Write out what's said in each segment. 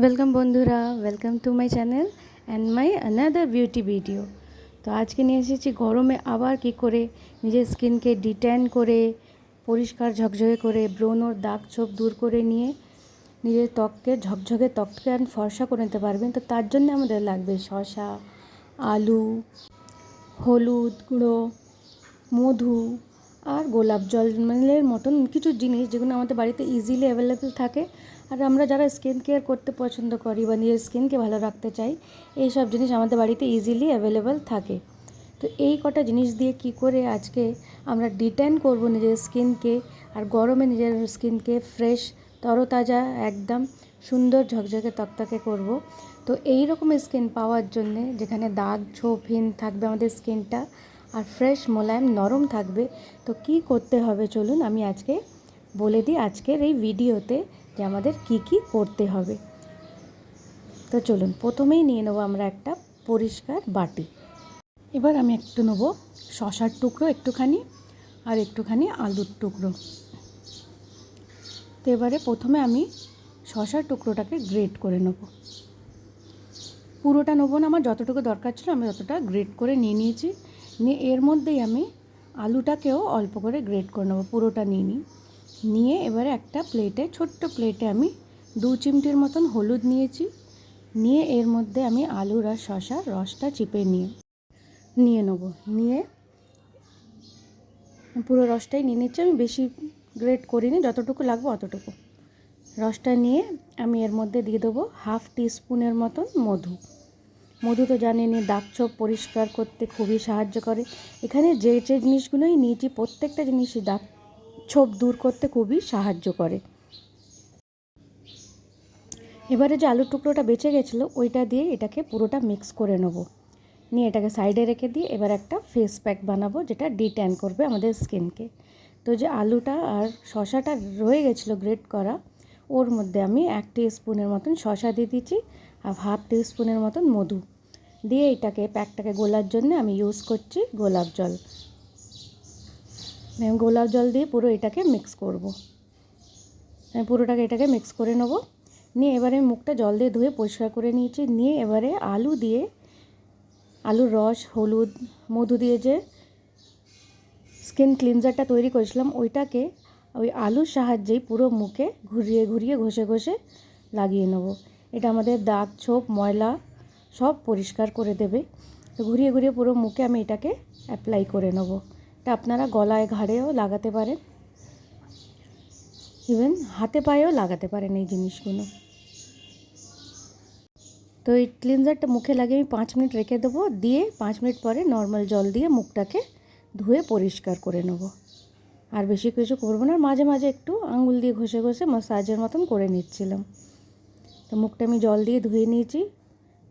Welcome বন্ধুরা। Welcome to my channel and my another beauty video তো আজকে নিয়ে এসেছি গরমে আবার কি করে নিজের স্কিনকে ডিট্যান করে, পরিষ্কার ঝকঝকে করে, ব্রণর দাগ ছোপ দূর করে নিয়ে নিজের ত্বককে ঝকঝকে ত্বককে আর ফর্সা করে নিতে পারবেন। তো তার জন্য আমাদের লাগবে শসা, আলু, হলুদ গুঁড়ো, মধু আর গোলাপ জলের মতন কিছু জিনিস যেগুলো আমাদের বাড়িতে ইজিলি অ্যাভেলেবেল থাকে। আর আমরা যারা স্কিন কেয়ার করতে পছন্দ করি বা নিজের স্কিনকে ভালো রাখতে চাই এই সব জিনিস আমাদের বাড়িতে ইজিলি অ্যাভেলেবেল থাকে। তো এই কটা জিনিস দিয়ে কি করে আজকে আমরা ডিটেন করব নিজের স্কিনকে আর গরমে নিজের স্কিনকে ফ্রেশ তরতাজা, একদম সুন্দর ঝকঝকে তকতকে করব। তো এই রকম স্কিন পাওয়ার জন্যে যেখানে দাগ ছোপহীন থাকবে আমাদের স্কিনটা আর ফ্রেশ মোলায়েম, নরম থাকবে, তো কি করতে হবে চলুন আমি আজকে বলে দিই আজকের এই ভিডিওতে যে আমাদের কি কি করতে হবে। তো চলুন, প্রথমেই নিয়ে নেব আমরা একটা পরিষ্কার বাটি। এবার আমি একটু নেব শশার টুকরো একটুখানি আর একটুখানি আলুর টুকরো। তো এবারে প্রথমে আমি শশার টুকরোটাকে গ্রেট করে নেব। পুরোটা নেব না, আমার যতটুকু দরকার ছিল আমি ততটা গ্রেট করে নিয়ে নিয়েছি। নিয়ে এর মধ্যেই আমি আলুটাকেও অল্প করে গ্রেট করে নেব, পুরোটা নিয়ে নিই। নিয়ে এবারে একটা প্লেটে, ছোট্ট প্লেটে আমি দু চিমটির মতন হলুদ নিয়েছি। নিয়ে এর মধ্যে আমি আলুর আর শশার রসটা চিপে নিয়ে নিয়ে নেব। নিয়ে পুরো রসটাই নিয়ে নিচ্ছি। আমি বেশি গ্রেট করিনি, যতটুকু লাগবে অতটুকু। রসটা নিয়ে আমি এর মধ্যে দিয়ে দেবো হাফ টিস্পুনের মতন মধু। মধু তো জানেনি দাগ ছোপ পরিষ্কার করতে খুবই সাহায্য করে। এখানে যে যে জিনিসগুলোই নিয়েছি, প্রত্যেকটা জিনিসই দাগ ছোপ দূর করতে খুবই সাহায্য করে। এবারে যে আলুর টুকরোটা বেঁচে গেছিল, ওইটা দিয়ে এটাকে পুরোটা মিক্স করে নেব। নিয়ে এটাকে সাইডে রেখে দিয়ে এবার একটা ফেস প্যাক বানাবো, যেটা ডিট্যান করবে আমাদের স্কিনকে তো যে আলুটা আর শশাটা রয়ে গেছিল গ্রেট করা, ওর মধ্যে আমি এক স্পুনের মতন শশা দিয়ে দিচ্ছি আর হাফ স্পুনের মতন মধু। দিয়ে এটাকে প্যাকটাকে গোলার জন্য আমি ইউজ করছি গোলাপ জল। গোলাপ জল দিয়ে পুরো এটাকে মিক্স করব। আমি পুরোটাকে এটাকে মিক্স করে নেব। নিয়ে এবারে মুখটা জল দিয়ে ধুয়ে পরিষ্কার করে নিয়েছি। নিয়ে এবারে আলু দিয়ে, আলুর রস, হলুদ, মধু দিয়ে যে স্কিন ক্লিনজারটা তৈরি করেছিলাম, ওইটাকে ওই আলুর সাহায্যেই পুরো মুখে ঘুরিয়ে ঘুরিয়ে ঘষে ঘষে লাগিয়ে নেব। এটা আমাদের দাগ, ছোপ, ময়লা সব পরিষ্কার করে দেবে। তো ঘুরিয়ে ঘুরিয়ে পুরো মুখে আমি এটাকে অ্যাপ্লাই করে নেব। এটা আপনারা গলায় ঘাড়েও লাগাতে পারেন। ইভেন হাতে পায়েও লাগাতে পারেন এই জিনিসগুলো। তো এই ক্লিনজারটা মুখে লাগিয়ে আমি পাঁচ মিনিট রেখে দেবো। দিয়ে পাঁচ মিনিট পরে নর্মাল জল দিয়ে মুখটাকে ধুয়ে পরিষ্কার করে নেব। আর বেশি কিছু করব না, মাঝে মাঝে একটু আঙুল দিয়ে ঘষে ঘষে মাসাজের মতন করে নিচ্ছিলাম। তো মুখটা আমি জল দিয়ে ধুয়ে নিয়েছি,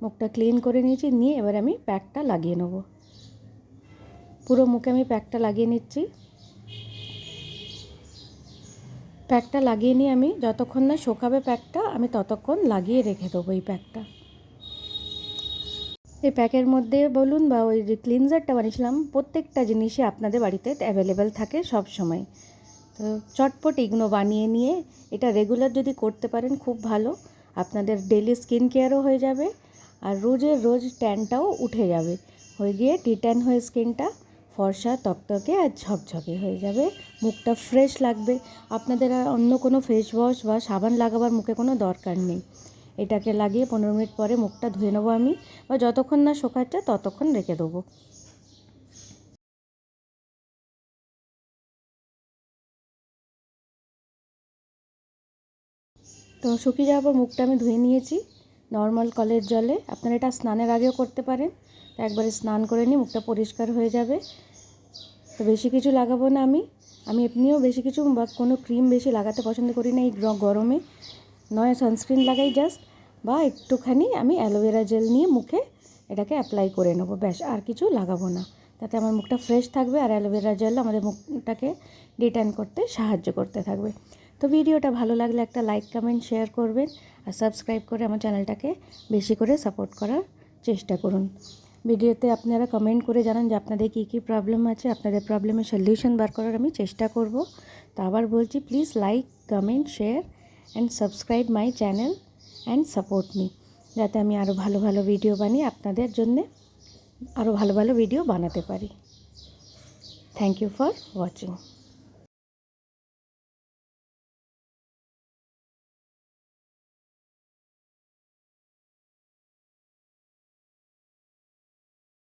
মুখটা ক্লিন করে নিয়েছি, নিয়ে এবার আমি প্যাকটা লাগিয়ে নেব। পুরো মুখে আমি প্যাকটা লাগিয়ে নিচ্ছি। প্যাকটা লাগিয়ে নিয়ে আমি যতক্ষণ না শোকাবে প্যাকটা, আমি ততক্ষণ লাগিয়ে রেখে দেবো এই প্যাকটা। এই প্যাকের মধ্যে বলুন বা ওই যে ক্লিনজারটা বানিয়েছিলাম, প্রত্যেকটা জিনিসই আপনাদের বাড়িতে অ্যাভেলেবেল থাকে সব সময়। তো চটপট এগুলো বানিয়ে নিয়ে, এটা রেগুলার যদি করতে পারেন খুব ভালো। আপনাদের ডেলি স্কিন কেয়ারও হয়ে যাবে, আর রোজের রোজ ট্যানটাও উঠে যাবে। হয়ে গিয়ে টিট্যান হয়ে স্কিনটা ফর্সা, তকতকে আর ঝকঝকে হয়ে যাবে। মুখটা ফ্রেশ লাগবে। আপনাদের আর অন্য কোনো ফেস ওয়াশ বা সাবান লাগাবার মুখে কোনো দরকার নেই। এটাকে লাগিয়ে পনেরো মিনিট পরে মুখটা ধুয়ে নেব আমি বা যতক্ষণ না শোকাচ্ছে ততক্ষণ রেখে দেবো। তো শুকিয়ে যাওয়ার পর মুখটা আমি ধুয়ে নিয়েছি নর্মাল কলের জলে। আপনারা এটা স্নানের আগেও করতে পারেন। একবারে স্নান করে নিয়ে মুখটা পরিষ্কার হয়ে যাবে। তো বেশি কিছু লাগাবো না আমি। আমি এমনিও বেশি কিছু বা কোনো ক্রিম বেশি লাগাতে পছন্দ করি না এই গরমে। নয় সানস্ক্রিন লাগাই জাস্ট বা একটুখানি আমি অ্যালোভেরা জেল নিয়ে মুখে এটাকে অ্যাপ্লাই করে নেব, ব্যাস, আর কিছু লাগাবো না। তাতে আমার মুখটা ফ্রেশ থাকবে আর অ্যালোভেরা জেল আমাদের মুখটাকে ডিটার্ন করতে সাহায্য করতে থাকবে। তো ভিডিওটা ভালো লাগলে একটা লাইক কমেন্ট শেয়ার করবেন। আর সাবস্ক্রাইব করে আমার চ্যানেলটাকে বেশি করে সাপোর্ট করার চেষ্টা করুন। ভিডিওতে আপনারা কমেন্ট করে জানান যে আপনাদের কী কী প্রবলেম আছে, আপনাদের প্রবলেমের সলিউশন বার করার আমি চেষ্টা করব। তো আবার বলছি please like comment share and subscribe my channel and support me যাতে আমি আরও ভালো ভালো ভিডিও বানিয়ে আপনাদের জন্যে আরও ভালো ভালো ভিডিও বানাতে পারি। Thank you for watching